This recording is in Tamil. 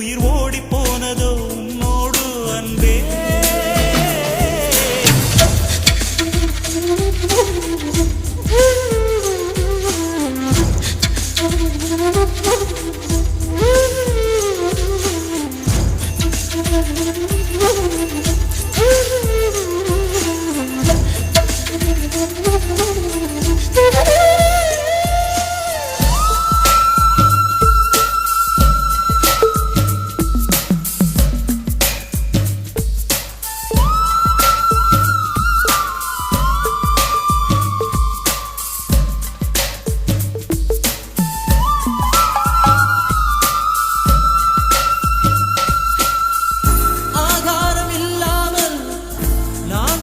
உயிர் ஓடி போனதோ உன்னோடு அன்பே